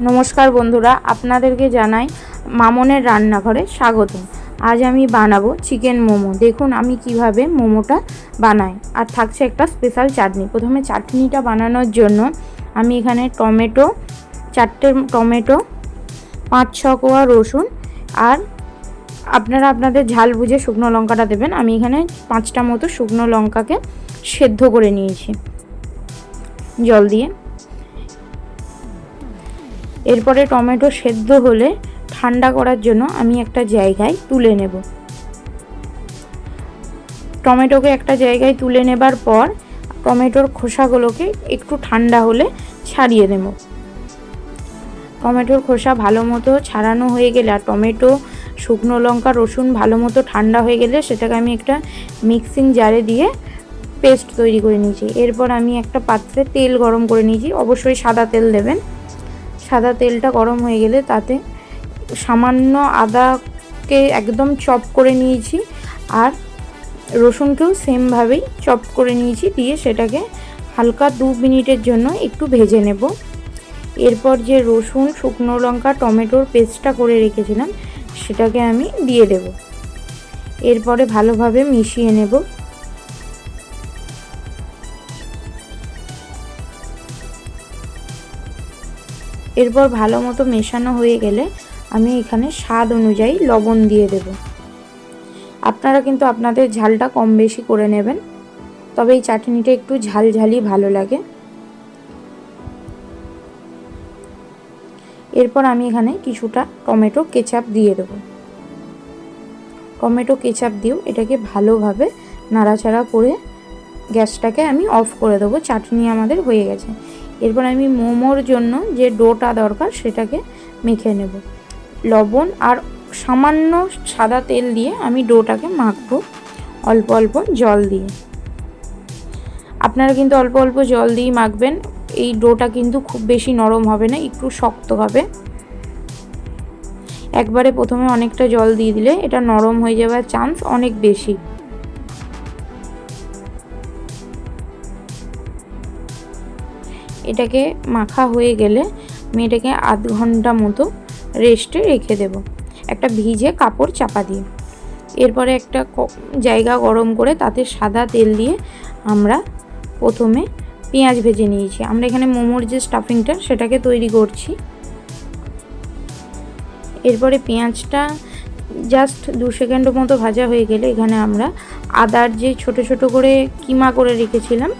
নমস্কার বন্ধুরা, আপনাদেরকে জানাই মামনের রান্নাঘরে স্বাগত। আজ আমি বানাবো চিকেন মোমো। দেখুন আমি কীভাবে মোমোটা বানাই। আর থাকছে একটা স্পেশাল চাটনি। প্রথমে চাটনিটা বানানোর জন্য আমি এখানে টমেটো, চারটে টমেটো, পাঁচ ছ কোয়া রসুন আর আপনারা আপনাদের ঝাল বুঝে শুকনো লঙ্কাটা দেবেন। আমি এখানে পাঁচটা মতো শুকনো লঙ্কাকে সেদ্ধ করে নিয়েছি। জল দিয়ে। এরপরে টমেটো সেদ্ধ হলে ঠান্ডা করার জন্য আমি একটা জায়গায় তুলে নেব। টমেটোকে একটা জায়গায় তুলে নেবার পর টমেটোর খোসাগুলোকে একটু ঠান্ডা হলে ছাড়িয়ে নেব। টমেটোর খোসা ভালো মতো ছাড়ানো হয়ে গেলে আর টমেটো, শুকনো লঙ্কা, রসুন ভালো মতো ঠান্ডা হয়ে গেলে সেটাকে আমি একটা মিক্সিং জারে দিয়ে পেস্ট তৈরি করে নিয়েছি। এরপর আমি একটা পাত্রে তেল গরম করে নিয়েছি। অবশ্যই সাদা তেল দেবেন। সাদা তেলটা গরম হয়ে গেলে তাতে সামান্য আদাকে একদম চপ করে নিয়েছি আর রসুনকেও সেমভাবেই চপ করে নিয়েছি দিয়ে সেটাকে হালকা দু মিনিটের জন্য একটু ভেজে নেব। এরপর যে রসুন, শুকনো লঙ্কা, টমেটোর পেস্টটা করে রেখেছিলাম, সেটাকে আমি দিয়ে দেব। এরপরে ভালোভাবে মিশিয়ে নেব। এরপর ভালো মতো মেশানো হয়ে গেলে আমি এখানে স্বাদ অনুযায়ী লবণ দিয়ে দেব। আপনারা কিন্তু আপনাদের ঝালটা কম বেশি করে নেবেন, তবে এই চাটনিটা একটু ঝাল ঝালই ভালো লাগে। এরপর আমি এখানে কিছুটা টমেটো কেচাপ দিয়ে দেবো। টমেটো কেচাপ দিয়েও এটাকে ভালোভাবে নাড়াচাড়া করে গ্যাসটাকে আমি অফ করে দেবো। চাটনি আমাদের হয়ে গেছে। এরপর আমি মোমোর জন্য যে ডোটা দরকার সেটাকে মেখে নেব। লবণ আর সামান্য সাদা তেল দিয়ে আমি ডোটাকে মাখবো অল্প অল্প জল দিয়ে। আপনারা কিন্তু অল্প অল্প জল দিয়ে মাখবেন। এই ডোটা কিন্তু খুব বেশি নরম হবে না, একটু শক্ত হবে। একবারে প্রথমে অনেকটা জল দিয়ে দিলে এটা নরম হয়ে যাওয়ার চান্স অনেক বেশি। এটাকে মাখা হয়ে গেলে আমি এটাকে আধ ঘণ্টা মতো রেস্টে রেখে দেব। একটা ভিজে কাপড় চাপা দিয়ে। এরপরে একটা জায়গা গরম করে তাতে সাদা তেল দিয়ে আমরা প্রথমে পেঁয়াজ ভেজে নিয়েছি। আমরা এখানে মোমোর যে স্টাফিংটা সেটাকে তৈরি করছি। এরপরে পেঁয়াজটা জাস্ট দু সেকেন্ড মতো ভাজা হয়ে গেলে এখানে আমরা আদার যে ছোট ছোট করে কিমা করে রেখেছিলাম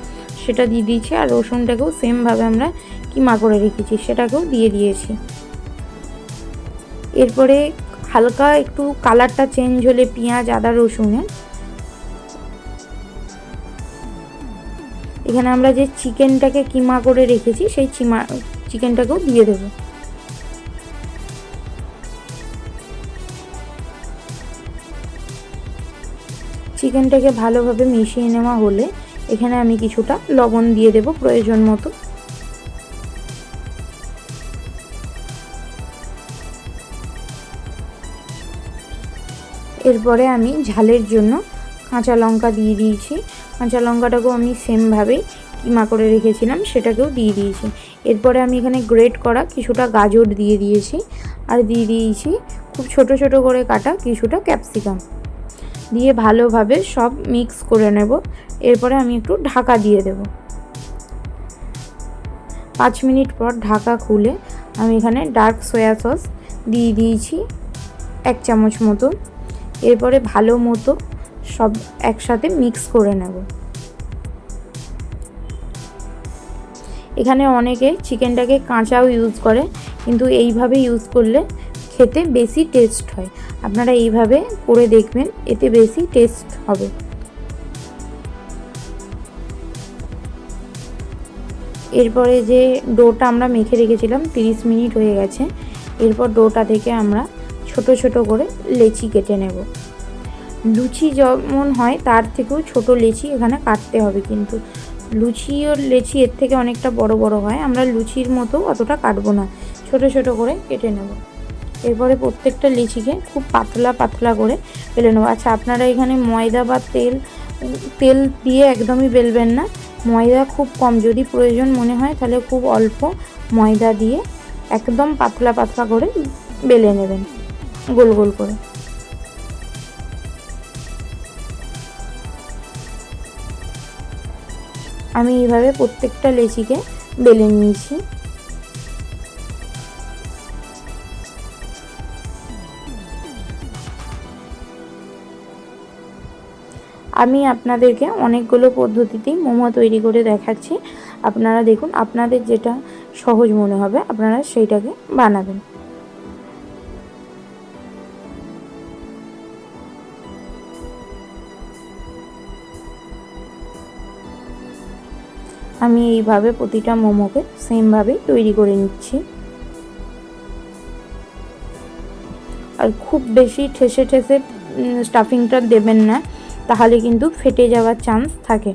সেটা দিয়ে দিয়েছি আর রসুনটাকেও সেমভাবে আমরা কিমা করে রেখেছি, সেটাকেও দিয়ে দিয়েছি। এরপরে হালকা একটু কালারটা চেঞ্জ হলে পেঁয়াজ, আদা রসুনের এখানে আমরা যে চিকেনটাকে কিমা করে রেখেছি, সেই চিমা, চিকেনটাকেও দিয়ে দেবো। চিকেনটাকে ভালোভাবে মিশিয়ে নেওয়া হলে এখানে আমি কিছুটা লবণ দিয়ে দেব প্রয়োজন মতো। এরপরে আমি ঝালের জন্য কাঁচা লঙ্কা দিয়ে দিয়েছি। কাঁচা লঙ্কাটাকেও আমি সেমভাবেই কিমা করে রেখেছিলাম, সেটাকেও দিয়ে দিয়েছি। এরপরে আমি এখানে গ্রেট করা কিছুটা গাজর দিয়ে দিয়েছি, আর দিয়ে দিয়েছি খুব ছোট ছোট করে কাটা কিছুটা ক্যাপসিকাম। দিয়ে ভালোভাবে সব মিক্স করে নেব। এরপরে আমি একটু ঢাকা দিয়ে দেব। পাঁচ মিনিট পর ঢাকা খুলে আমি এখানে ডার্ক সয়া সস দিয়ে দিয়েছি এক চামচ মতো। এরপরে ভালো মতো সব একসাথে মিক্স করে নেব। এখানে অনেকে চিকেনটাকে কাঁচাও ইউজ করে, কিন্তু এইভাবে ইউজ করলে খেতে বেশি টেস্ট হয়। আপনারা এইভাবে করে দেখবেন, এতে বেশি টেস্ট হবে। এরপরে যে ডোটা আমরা মেখে রেখেছিলাম 30 মিনিট হয়ে গেছে। এরপর ডোটা থেকে আমরা ছোট ছোট করে লেচি কেটে নেব। লুচি যেমন হয়, তার থেকেও ছোট লেচি এখানে কাটতে হবে কিন্তু। লুচি ও লেচি এর থেকে অনেকটা বড় বড় হয়, আমরা লুচির মতো অতটা কাটবো না। ছোট ছোট করে কেটে নেব। এরপরে প্রত্যেকটা লিচিকে খুব পাতলা পাতলা করে বেলে নেব। আচ্ছা আপনারা এখানে ময়দা বা তেল তেল দিয়ে একদমই বেলবেন না। ময়দা খুব কম, যদি প্রয়োজন মনে হয় তাহলে খুব অল্প ময়দা দিয়ে একদম পাতলা পাতলা করে বেলে নেবেন, গোল গোল করে। আমি এইভাবে প্রত্যেকটা লেচিকে বেলে নিয়েছি। আমি আপনাদেরকে অনেকগুলো পদ্ধতিতেই মোমো তৈরি করে দেখাচ্ছি। আপনারা দেখুন, আপনাদের যেটা সহজ মনে হবে, আপনারা সেইটাকে বানাবেন। আমি এইভাবে প্রতিটা মোমোকে সেমভাবে তৈরি করে নিচ্ছি। আর খুব বেশি ঠেসে ঠেসে স্টাফিংটা দেবেন না। তাহলে কিন্তু ফেটে যাওয়ার চান্স থাকে।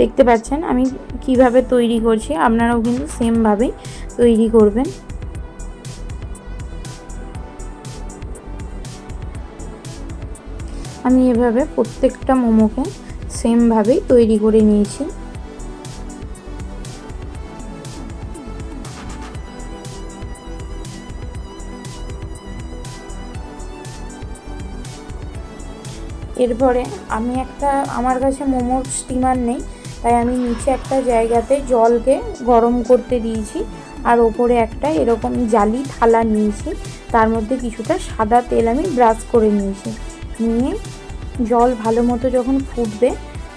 দেখতে পাচ্ছেন, আমি কীভাবে তৈরি করছি, আপনারাও কিন্তু সেমভাবেই তৈরি করবেন। আমি এভাবে প্রত্যেকটা মোমোকে সেমভাবেই তৈরি করে নিয়েছি। এরপরে আমি একটা, আমার কাছে মোমোর স্টিমার নেই তাই আমি নিচে একটা জায়গাতে জলকে গরম করতে দিয়েছি আর ওপরে একটা এরকম জালি থালা নিয়েছি। তার মধ্যে কিছুটা সাদা তেল আমি ব্রাশ করে নিয়েছি। নিয়ে জল ভালো মতো যখন ফুটবে,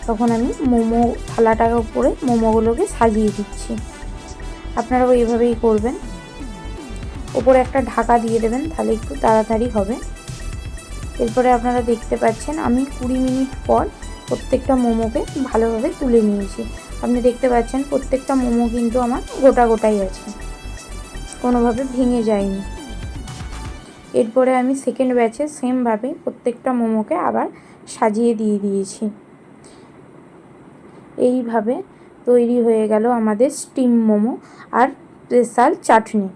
তখন আমি মোমো থালাটার ওপরে মোমোগুলোকে সাজিয়ে দিচ্ছি। আপনারাও এইভাবেই করবেন। ওপরে একটা ঢাকা দিয়ে দেবেন, তাহলে একটু তাড়াতাড়ি হবে। এরপরে আপনারা দেখতে পাচ্ছেন, আমি কুড়ি মিনিট পর প্রত্যেকটা মোমোকে ভালোভাবে তুলে নিয়েছি। আপনি দেখতে পাচ্ছেন প্রত্যেকটা মোমো কিন্তু আমার গোটা গোটাই আছে। কোনোভাবে ভেঙে যায়নি। এরপরে আমি সেকেন্ড ব্যাচে সেমভাবে প্রত্যেকটা মোমোকে আবার সাজিয়ে দিয়ে দিয়েছি। এইভাবে তৈরি হয়ে গেল আমাদের স্টিম মোমো আর স্পেশাল চাটনি।